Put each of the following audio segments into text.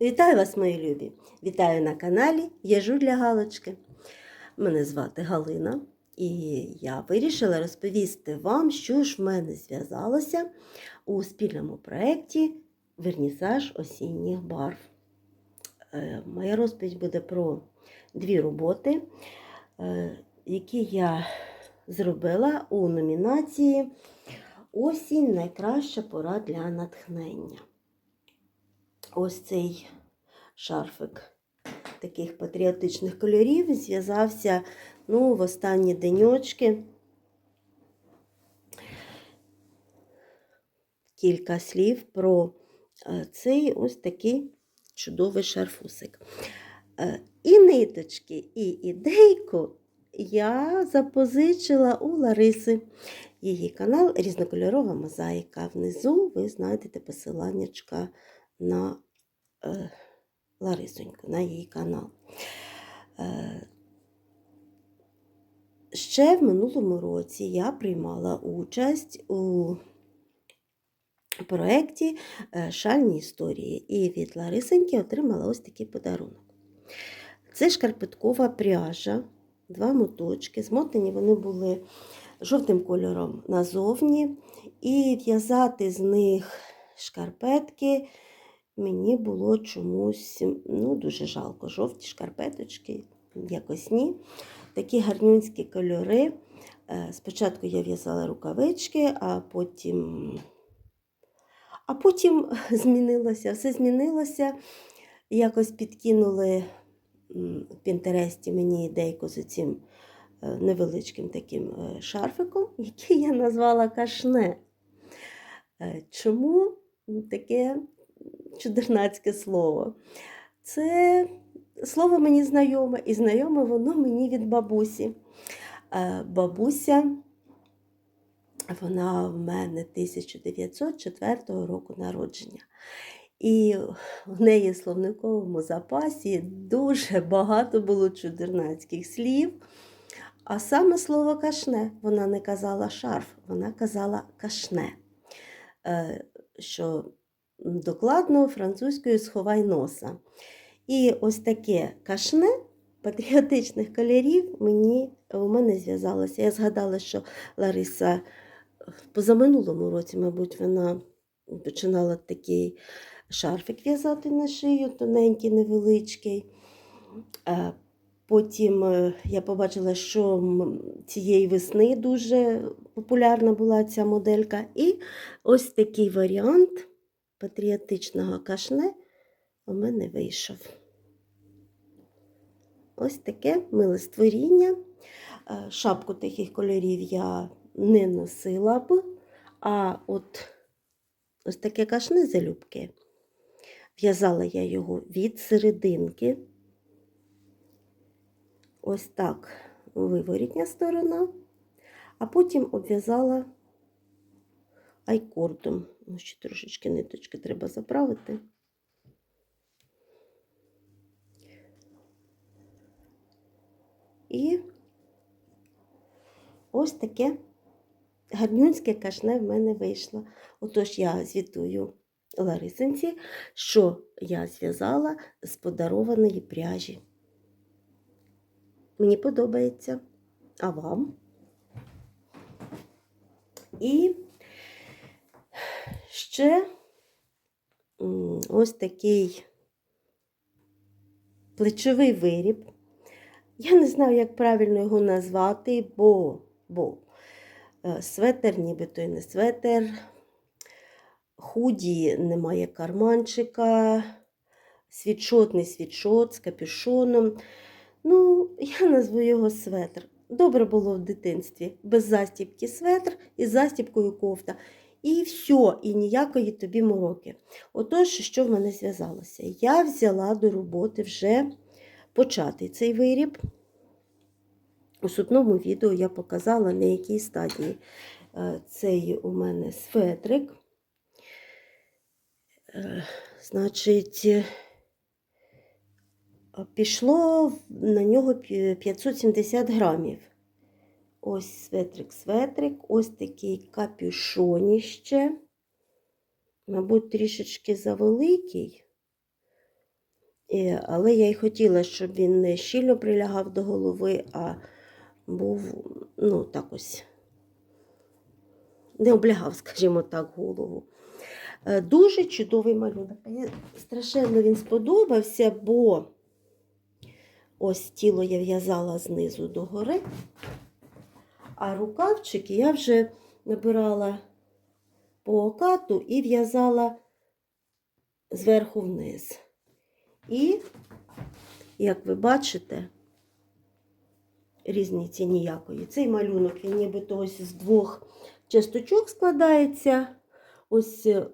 Вітаю вас, мої любі! Вітаю на каналі Єжу для Галочки. Мене звати Галина, і я вирішила розповісти вам, що ж в мене зв'язалося у спільному проєкті Вернісаж осінніх барв. Е, Моя розповідь буде про дві роботи, е, які я зробила у номінації Осінь найкраща пора для натхнення. Ось цей шарфик таких патріотичних кольорів зв'язався ну, в останні деньочки. Кілька слів про е, цей ось такий чудовий шарфусик. Е, І ниточки, і ідейку я запозичила у Лариси. Її канал Різнокольорова мозаїка. Внизу ви знайдете посиланнячка на Ларисоньку, на її канал. Е, ще в минулому році я приймала участь у проєкті е, Шальні історії і від Ларисоньки отримала ось такий подарунок. Це шкарпеткова пряжа, два моточки. Змотані вони були жовтим кольором назовні, і в'язати з них шкарпетки мені було чомусь ну, дуже жалко. Жовті шкарпеточки, якось ні. Такі гарнюнські кольори. Е, Спочатку я в'язала рукавички, а потім, а потім змінилося, все змінилося. Якось підкинули в Пінтересті мені ідейку з цим е, невеличким таким е, шарфиком, який я назвала кашне. Чому таке чудернацьке слово? Це слово мені знайоме, і знайоме воно мені від бабусі. Е, Бабуся, вона в мене 1904 року народження. І в неї в словниковому запасі дуже багато було чудернацьких слів. А саме слово кашне, вона не казала шарф, вона казала кашне, Е, що докладно французькою сховай носа. І ось таке кашне патріотичних кольорів мені, у мене зв'язалося. Я згадала, що Лариса позаминулому році, мабуть, вона починала такий шарфик в'язати на шию, тоненький, невеличкий. Потім е, я побачила, що цієї весни дуже популярна була ця моделька. І ось такий варіант патріотичного кашне у мене вийшов. Ось таке миле створіння. Е, Шапку таких кольорів я не носила б, а от ось таке кашне залюбки. В'язала я його від серединки. Ось так виворітня сторона, а потім обв'язала айкордом. Ну, ще трошечки ниточки треба заправити. І ось таке гарнюнське кашне в мене вийшло. Отож я звітую Ларисинці, що я зв'язала з подарованої пряжі. Мені подобається. А вам? І ще ось такий плечовий виріб. Я не знаю, як правильно його назвати, бо, бо е, светер, нібито і не светер, худі немає карманчика, світшот, не світшот з капюшоном. Ну, я назву його светр. Добре було в дитинстві. Без застібки светр і з застібкою кофта. І все, і ніякої тобі мороки. Отож, що в мене зв'язалося? Я взяла до роботи вже початий цей виріб. У сутному відео я показала, на якій стадії е, цей у мене светрик. Е, Значить, пішло на нього 570 грамів. Ось светрик, светрик, ось такий капюшоніще. Мабуть, трішечки завеликий. Але я й хотіла, щоб він не щільно прилягав до голови, а був, ну, так ось, не облягав, скажімо так, голову. Е, Дуже чудовий малюнок. Мені страшенно він сподобався, бо ось тіло я в'язала знизу до гори, а рукавчики я вже набирала по окату і в'язала зверху вниз. І, як ви бачите, різниці ніякої. Цей малюнок, він нібито ось з двох часточок складається. Ось, е,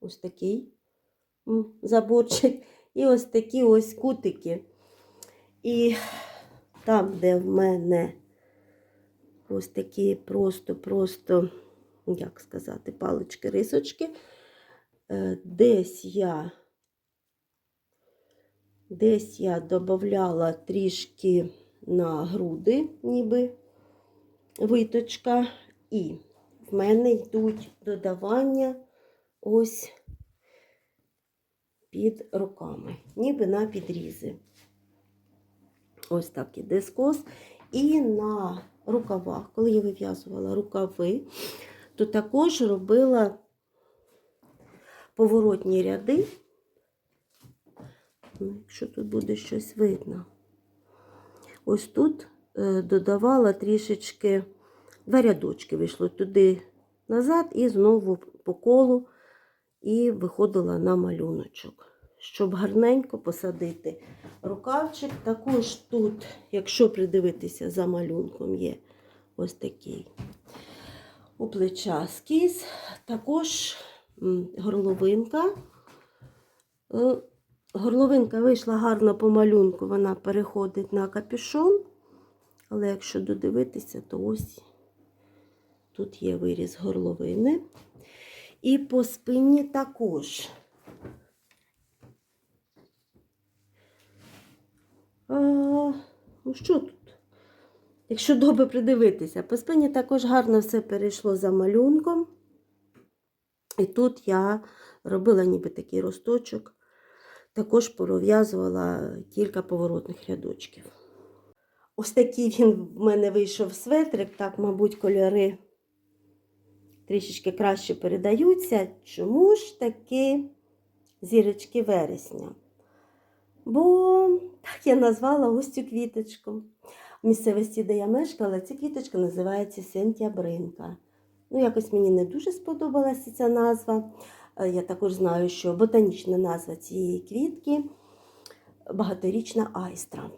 ось такий заборчик, і ось такі ось кутики. І там, де в мене ось такі просто-просто, як сказати, палички-рисочки, е, десь я Десь я додавала трішки на груди, ніби виточка, і в мене йдуть додавання ось під руками, ніби на підрізи. Ось так іде скос. І на рукавах, коли я вив'язувала рукави, то також робила поворотні ряди. Ну, Якщо тут буде щось видно. Ось тут е, додавала трішечки два рядочки вийшло туди назад і знову по колу і виходила на малюночок. Щоб гарненько посадити рукавчик. Також тут, якщо придивитися за малюнком, є ось такий у плеча скіз, також горловинка. Е, Горловинка вийшла гарно по малюнку, вона переходить на капюшон. Але якщо додивитися, то ось тут є виріз горловини. І по спині також. А, ну що тут? Якщо добре придивитися, по спині також гарно все перейшло за малюнком. І тут я робила ніби такий росточок також пров'язувала кілька поворотних рядочків. Ось такий він в мене вийшов светрик, так, мабуть, кольори трішечки краще передаються. Чому ж таки зірочки вересня? Бо так я назвала ось цю квіточку. В місцевості, де я мешкала, ця квіточка називається Сентябринка. Ну, якось мені не дуже сподобалася ця назва. Е, Я також знаю, що ботанічна назва цієї квітки багаторічна айстра.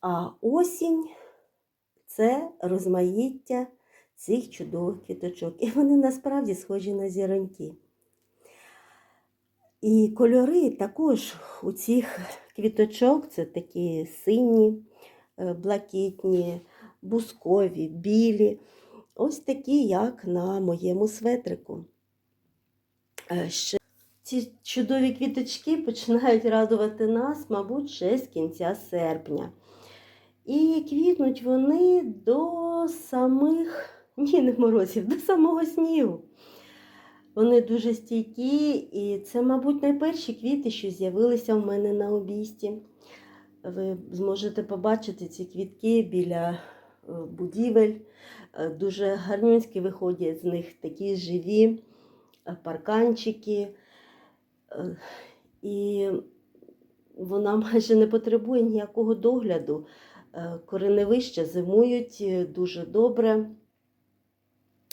А осінь це розмаїття цих чудових квіточок. І вони насправді схожі на зіроньки. І кольори також у цих квіточок це такі сині, е, блакитні, бускові, білі. Ось такі, як на моєму светрику. Е, Ще ці чудові квіточки починають радувати нас, мабуть, ще з кінця серпня. І квітнуть вони до самих, ні, не морозів, до самого снігу. Вони дуже стійкі, і це, мабуть, найперші квіти, що з'явилися в мене на обійсті. Ви зможете побачити ці квітки біля е, будівель. Е, Дуже гарнюнські виходять з них такі живі е, парканчики. І вона майже не потребує ніякого догляду. Кореневища зимують дуже добре,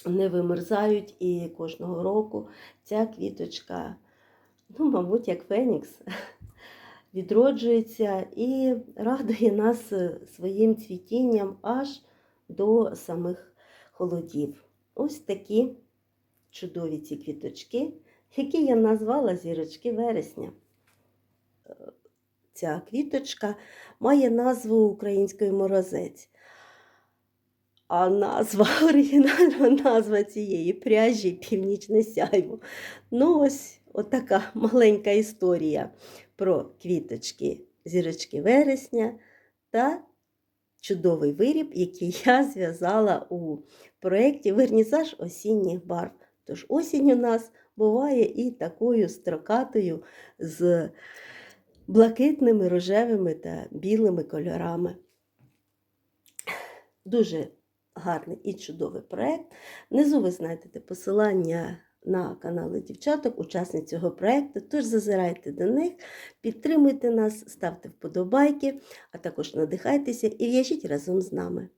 не вимерзають і кожного року ця квіточка, ну, мабуть, як Фенікс, відроджується і радує нас е, своїм цвітінням аж до самих холодів. Ось такі чудові ці квіточки, які я назвала зірочки вересня. Е, Ця квіточка має назву українською морозець. А назва, оригінальна назва цієї пряжі північне сяйво. Ну, ось отака маленька історія про квіточки зірочки вересня та чудовий виріб, який я зв'язала у проєкті Вернізаж осінніх барв. Тож осінь у нас буває і такою строкатою з блакитними, рожевими та білими кольорами. Дуже гарний і чудовий проєкт. Внизу ви знайдете посилання на канали дівчаток, учасниць цього проєкту. Тож зазирайте до них, підтримуйте нас, ставте вподобайки, а також надихайтеся і в'яжіть разом з нами.